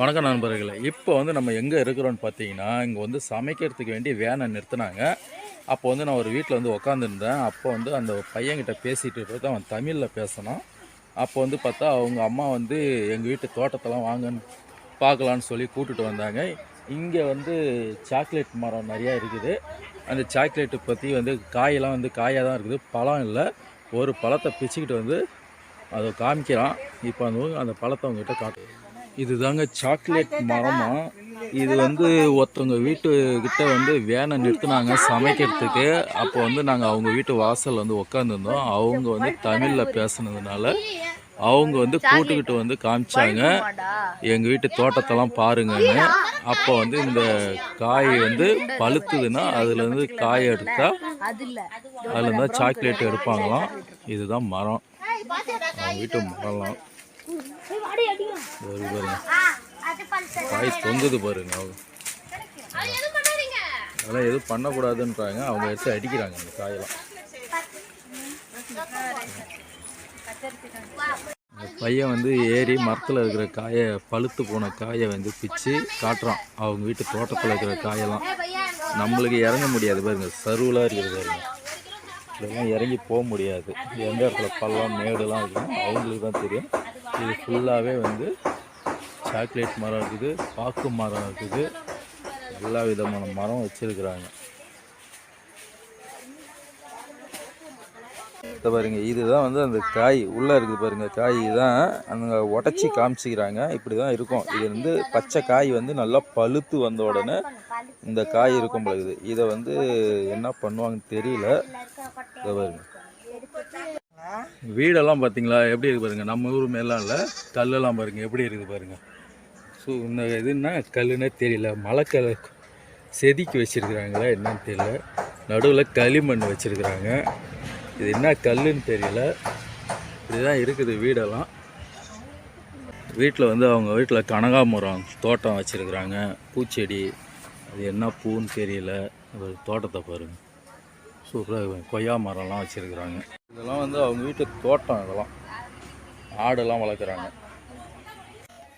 வணக்கம் நண்பர்களே. இப்போ வந்து நம்ம எங்கே இருக்கிறோன்னு பார்த்தீங்கன்னா இங்கே வந்து சமைக்கிறதுக்கு வேண்டி வேனை நிறுத்தினாங்க. அப்போ வந்து நான் ஒரு வீட்டில் வந்து உக்காந்துருந்தேன். அப்போ வந்து அந்த பையன்கிட்ட பேசிகிட்டு இருக்கிறது அவன் தமிழில் பேசினான். அப்போ வந்து பார்த்தா அவங்க அம்மா வந்து எங்கள் வீட்டு தோட்டத்தெல்லாம் வாங்கன்னு பார்க்கலான்னு சொல்லி கூட்டிட்டு வந்தாங்க. இங்கே வந்து சாக்லேட் மரம் நிறையா இருக்குது. அந்த சாக்லேட்டு பற்றி வந்து காயெல்லாம் வந்து காயாக தான் இருக்குது. பழம் இல்லை. ஒரு பழத்தை பிச்சுக்கிட்டு வந்து அதை காமிக்கிறான். இப்போ அந்த அந்த பழத்தை அவங்ககிட்ட காட்டு இதுதாங்க சாக்லேட் மரமா? இது வந்து ஒருத்தவங்க வீட்டு கிட்ட வந்து வேனை நிறுத்தினாங்க சமைக்கிறதுக்கு. அப்போ வந்து நாங்கள் அவங்க வீட்டு வாசல் வந்து உட்காந்துருந்தோம் அவங்க வந்து தமிழில் பேசுனதுனால அவங்க வந்து கூட்டுக்கிட்டு வந்து காமிச்சாங்க. எங்கள் வீட்டு தோட்டத்தெல்லாம் பாருங்கன்னு. அப்போ வந்து இந்த காய் வந்து பழுத்துதுன்னா அதுலேருந்து காய் எடுத்தா அதில் இருந்தால் சாக்லேட் எடுப்பாங்களாம். இதுதான் மரம். அவங்க வீட்டு மரம்லாம். வாய் பாருங்க தொங்குது பாருங்க. அவங்க அதெல்லாம் எதுவும் பண்ணக்கூடாதுன்றாங்க. அவங்க எடுத்து அடிக்கிறாங்க அந்த காயெல்லாம். அந்த பையன் வந்து ஏறி மரத்தில் இருக்கிற காயை பழுத்து போன காயை வந்து பிச்சு காட்டுறான். அவங்க வீட்டு தோட்டத்தில் இருக்கிற காயெல்லாம். நம்மளுக்கு இறங்க முடியாது பாருங்க. சருவலாக இருக்குது பாருங்க. இதெல்லாம் இறங்கி போக முடியாது. எந்த இடத்துல பள்ளம் மேடுலாம் இருக்கும் அவங்களுக்கு தான் தெரியும். இது ஃபுல்லாகவே வந்து சாக்லேட் மரம் இருக்குது பாக்கு மரம் இருக்குது. எல்லா விதமான மரம் வச்சுருக்குறாங்க. இதை பாருங்க இதுதான் வந்து அந்த காய். உள்ளே இருக்குது பாருங்க காய் தான் அந்த உடச்சி காமிச்சிக்கிறாங்க. இப்படி தான் இருக்கும். இது வந்து பச்சை காய் வந்து நல்லா பழுத்து வந்த உடனே இந்த காய் இருக்கும் பழகுது இதை வந்து என்ன பண்ணுவாங்கன்னு தெரியல. இதை பாருங்க. வீடெல்லாம் பார்த்தீங்களா எப்படி இருக்குது பாருங்கள் நம்ம ஊர் மேலாம் இல்லை. கல்லெல்லாம் பாருங்கள் எப்படி இருக்குது பாருங்கள் ஸோ இந்த இதுன்னா கல்லுன்னே தெரியல. மலைக்கல் செதுக்கி வச்சுருக்குறாங்களா? என்னன்னு தெரியல. நடுவில் களிமண் வச்சுருக்குறாங்க. இது என்ன கல்லுன்னு தெரியல. இதுதான் இருக்குது வீடெல்லாம். வீட்டில் வந்து அவங்க வீட்டில் கனகாமரம் தோட்டம் வச்சுருக்குறாங்க. பூச்செடி. அது என்ன பூன்னு தெரியல. ஒரு தோட்டத்தை பாருங்கள் சூப்பராக கொய்யா மரம்லாம் வச்சுருக்குறாங்க. இதெல்லாம் வந்து அவங்க வீட்டு தோட்டம் இதெல்லாம். ஆடெல்லாம் வளர்க்குறாங்க.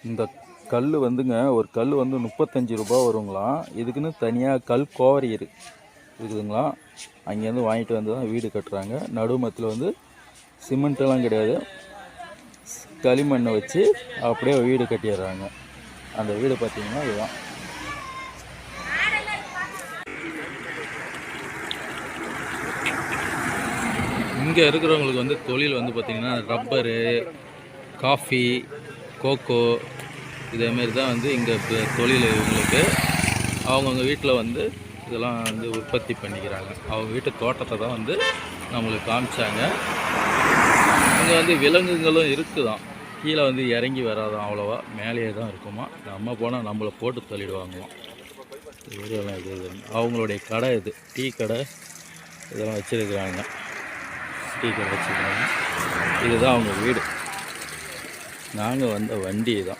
இந்த கல் வந்துங்க ஒரு கல் வந்து முப்பத்தஞ்சு ரூபா வருங்களாம் இதுக்குன்னு தனியாக கல் கோவரி இரு. இருக்குதுங்களா? அங்கேருந்து வாங்கிட்டு வந்து தான் வீடு கட்டுறாங்க. நடுமத்தில் வந்து சிமெண்ட்டெல்லாம் கிடையாது. களிமண்ணை வச்சு அப்படியே வீடு கட்டிடுறாங்க. அந்த வீடு பார்த்தீங்கன்னா இதுதான். இங்கே இருக்கிறவங்களுக்கு வந்து தொழில் வந்து பார்த்திங்கன்னா ரப்பரு காஃபி கோகோ இதேமாரி தான் வந்து இங்கே தொழில் இவங்களுக்கு. அவங்கவுங்க வீட்டில் வந்து இதெல்லாம் வந்து உற்பத்தி பண்ணிக்கிறாங்க. அவங்க வீட்டு தோட்டத்தை தான் வந்து நம்மளுக்கு காமிச்சாங்க. இங்கே வந்து விலங்குகளும் இருக்குதாம் கீழே வந்து இறங்கி வராதான் அவ்வளோவா. மேலேயே தான் இருக்குமா. நம்ம போனால் நம்மளை போட்டு தள்ளிடுவாங்களாம். இது இது. அவங்களுடைய கடை இது. டீ கடை இதெல்லாம் வச்சுருக்குறாங்க. டீ வச்சுருக்காங்க. இதுதான் அவங்க வீடு. நாங்கள் வந்த வண்டி தான்.